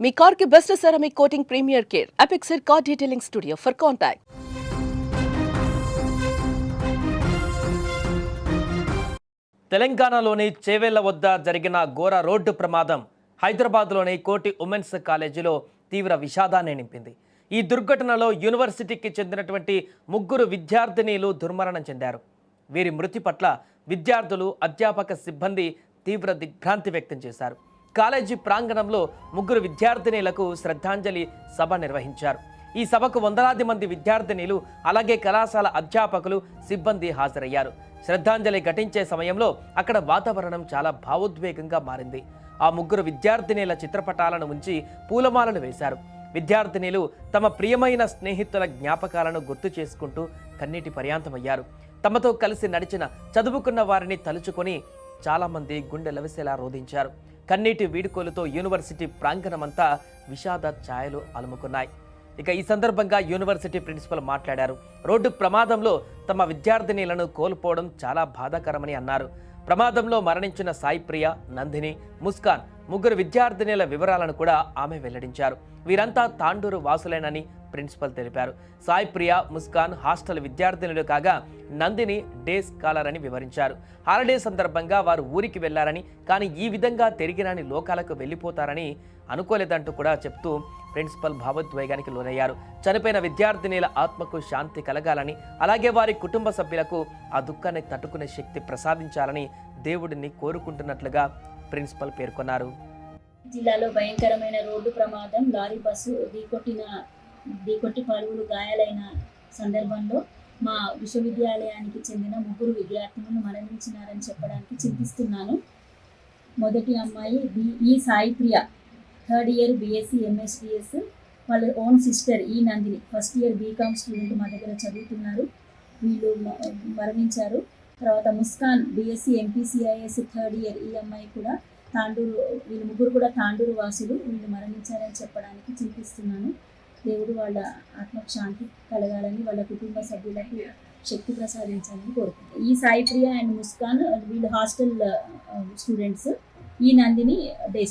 మీ కార్కి best ceramic coating premier care. Apexer car detailing studio for contact తెలంగాణలోని చేవెళ్ళ వద్ద జరిగిన ఘోర రోడ్డు ప్రమాదం హైదరాబాద్లోని కోటి ఉమెన్స్ కాలేజీలో తీవ్ర విషాదాన్ని నింపింది. ఈ దుర్ఘటనలో యూనివర్సిటీకి చెందినటువంటి ముగ్గురు విద్యార్థినీలు దుర్మరణం చెందారు. వీరి మృతి పట్ల విద్యార్థులు అధ్యాపక సిబ్బంది తీవ్ర దిగ్భ్రాంతి వ్యక్తం చేశారు. కాలేజీ ప్రాంగణంలో ముగ్గురు విద్యార్థినీలకు శ్రద్ధాంజలి సభ నిర్వహించారు. ఈ సభకు వందలాది మంది విద్యార్థినిలు అలాగే కళాశాల అధ్యాపకులు సిబ్బంది హాజరయ్యారు. శ్రద్ధాంజలి ఘటించే సమయంలో అక్కడ వాతావరణం చాలా భావోద్వేగంగా మారింది. ఆ ముగ్గురు విద్యార్థినీల చిత్రపటాలను ఉంచి పూలమాలలు వేశారు. విద్యార్థినిలు తమ ప్రియమైన స్నేహితుల జ్ఞాపకాలను గుర్తు చేసుకుంటూ కన్నీటి పర్యాంతమయ్యారు. తమతో కలిసి నడిచిన చదువుకున్న వారిని తలుచుకొని చాలామంది గుండె లవిసేలా రోధించారు. కన్నీటి వీడుకోలుతో యూనివర్సిటీ ప్రాంగణమంతా విషాద ఛాయలు అలుముకున్నాయి. ఇక ఈ సందర్భంగా యూనివర్సిటీ ప్రిన్సిపల్ మాట్లాడారు. రోడ్డు ప్రమాదంలో తమ విద్యార్థినీలను కోల్పోవడం చాలా బాధాకరమని అన్నారు. ప్రమాదంలో మరణించిన సాయి ప్రియ నందిని ముస్కాన్ ముగ్గురు విద్యార్థినీల వివరాలను కూడా ఆమె వెల్లడించారు. వీరంతా తాండూరు వాసులేనని ప్రిన్సిపల్ తెలిపారు. సాయి ప్రియ ముస్కాన్ హాస్టల్ విద్యార్థినులు కాగా నందిని డే స్కాలర్ అని వివరించారు. హాలిడే సందర్భంగా వారు ఊరికి వెళ్ళారని కానీ ఈ విధంగా తిరిగి రాని లోకాలకు వెళ్ళిపోతారని అనుకోలేదంటూ కూడా చెప్తూ ప్రిన్సిపల్ భావోద్వేగానికి లోనయ్యారు. చనిపోయిన విద్యార్థినిల ఆత్మకు శాంతి కలగాలని అలాగే వారి కుటుంబ సభ్యులకు ఆ దుఃఖాన్ని తట్టుకునే శక్తి ప్రసాదించాలని దేవుడిని కోరుకుంటున్నట్లుగా ప్రిన్సిపల్ పేర్కొన్నారు. జిల్లాలో భయంకరమైన రోడ్డు ప్రమాదం లారీ బస్సు ఢీకొట్టిన ఢీకొట్టి పలువురు గాయాలైన సందర్భంలో మా విశ్వవిద్యాలయానికి చెందిన ముగ్గురు విద్యార్థులను మరణించినారని చెప్పడానికి చింతిస్తున్నాను. మొదటి అమ్మాయి బి ఈ Sai Priya third year BSc MSDS వాళ్ళ ఓన్ సిస్టర్ ఈ Nandini first year BCom student మా దగ్గర చదువుతున్నారు. వీళ్ళు మ- మరణించారు. తర్వాత Muskan BSc MPCIS third year ఈ అమ్మాయి కూడా తాండూరు వీళ్ళు ముగ్గురు కూడా తాండూరు వాసులు. వీళ్ళు మరణించారని చెప్పడానికి చింతిస్తున్నాను. దేవుడు వాళ్ళ ఆత్మకు శాంతి కలగాలని వాళ్ళ కుటుంబ సభ్యులకు శక్తి ప్రసాదించాలని కోరుకుంటున్నాను ఈ సాయి ప్రియ అండ్ ముస్కాన్ వీళ్ళు హాస్టల్ స్టూడెంట్స్ ఈ నందిని డే